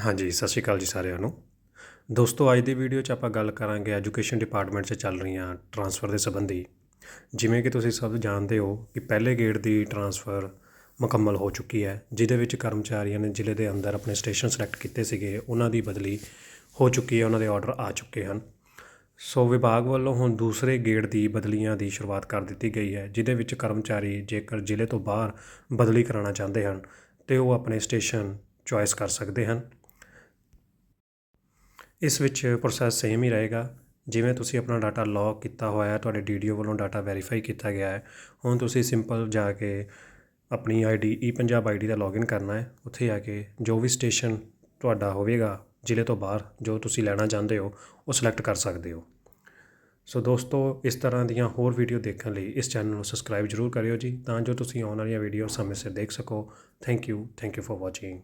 ਹਾਂਜੀ, ਸਤਿ ਸ਼੍ਰੀ ਅਕਾਲ ਜੀ ਸਾਰਿਆਂ ਨੂੰ। ਦੋਸਤੋ, ਅੱਜ ਦੀ ਵੀਡੀਓ 'ਚ ਆਪਾਂ ਗੱਲ ਕਰਾਂਗੇ ਐਜੂਕੇਸ਼ਨ ਡਿਪਾਰਟਮੈਂਟ 'ਚ ਚੱਲ ਰਹੀਆਂ ਟਰਾਂਸਫਰ ਦੇ ਸੰਬੰਧੀ। ਜਿਵੇਂ ਕਿ ਤੁਸੀਂ ਸਭ ਜਾਣਦੇ ਹੋ ਕਿ ਪਹਿਲੇ ਗੇੜ ਦੀ ਟਰਾਂਸਫਰ ਮੁਕੰਮਲ ਹੋ ਚੁੱਕੀ ਹੈ, ਜਿਹਦੇ ਵਿੱਚ ਕਰਮਚਾਰੀਆਂ ਨੇ ਜ਼ਿਲ੍ਹੇ ਦੇ ਅੰਦਰ ਆਪਣੇ ਸਟੇਸ਼ਨ ਸਿਲੈਕਟ ਕੀਤੇ ਸੀਗੇ, ਉਹਨਾਂ ਦੀ ਬਦਲੀ ਹੋ ਚੁੱਕੀ ਹੈ, ਉਹਨਾਂ ਦੇ ਆਰਡਰ ਆ ਚੁੱਕੇ ਹਨ। ਸੋ ਵਿਭਾਗ ਵੱਲੋਂ ਹੁਣ ਦੂਸਰੇ ਗੇੜ ਦੀ ਬਦਲੀਆਂ ਦੀ ਸ਼ੁਰੂਆਤ ਕਰ ਦਿੱਤੀ ਗਈ ਹੈ, ਜਿਹਦੇ ਵਿੱਚ ਕਰਮਚਾਰੀ ਜੇਕਰ ਜ਼ਿਲ੍ਹੇ ਤੋਂ ਬਾਹਰ ਬਦਲੀ ਕਰਾਉਣਾ ਚਾਹੁੰਦੇ ਹਨ, ਤੇ ਉਹ ਆਪਣੇ ਸਟੇਸ਼ਨ ਚੁਆਇਸ ਕਰ ਸਕਦੇ ਹਨ। ਇਸ ਵਿੱਚ ਪ੍ਰੋਸੈਸ ਸੇਮ ਹੀ ਰਹੇਗਾ। ਜਿਵੇਂ ਤੁਸੀਂ ਆਪਣਾ ਡਾਟਾ ਲੌਗ ਕੀਤਾ ਹੋਇਆ ਹੈ, ਤੁਹਾਡੇ ਡੀਡੀਓ ਵੱਲੋਂ ਡਾਟਾ ਵੈਰੀਫਾਈ ਕੀਤਾ ਗਿਆ ਹੈ, ਹੁਣ ਤੁਸੀਂ ਸਿੰਪਲ ਜਾ ਕੇ ਆਪਣੀ ਆਈਡੀ ਈ ਪੰਜਾਬ ਆਈਡੀ ਦਾ ਲੌਗਇਨ ਕਰਨਾ ਹੈ। ਉੱਥੇ ਆ ਕੇ ਜੋ ਵੀ ਸਟੇਸ਼ਨ ਤੁਹਾਡਾ ਹੋਵੇਗਾ, ਜ਼ਿਲ੍ਹੇ ਤੋਂ ਬਾਹਰ ਜੋ ਤੁਸੀਂ ਲੈਣਾ ਚਾਹੁੰਦੇ ਹੋ, ਉਹ ਸਿਲੈਕਟ ਕਰ ਸਕਦੇ ਹੋ। ਸੋ ਦੋਸਤੋ, ਇਸ ਤਰ੍ਹਾਂ ਦੀਆਂ ਹੋਰ ਵੀਡੀਓ ਦੇਖਣ ਲਈ ਇਸ ਚੈਨਲ ਨੂੰ ਸਬਸਕ੍ਰਾਈਬ ਜ਼ਰੂਰ ਕਰਿਓ ਜੀ, ਤਾਂ ਜੋ ਤੁਸੀਂ ਆਉਣ ਵਾਲੀਆਂ ਵੀਡੀਓ ਸਮੇਂ ਸਿਰ ਦੇਖ ਸਕੋ। Thank you thank you for watching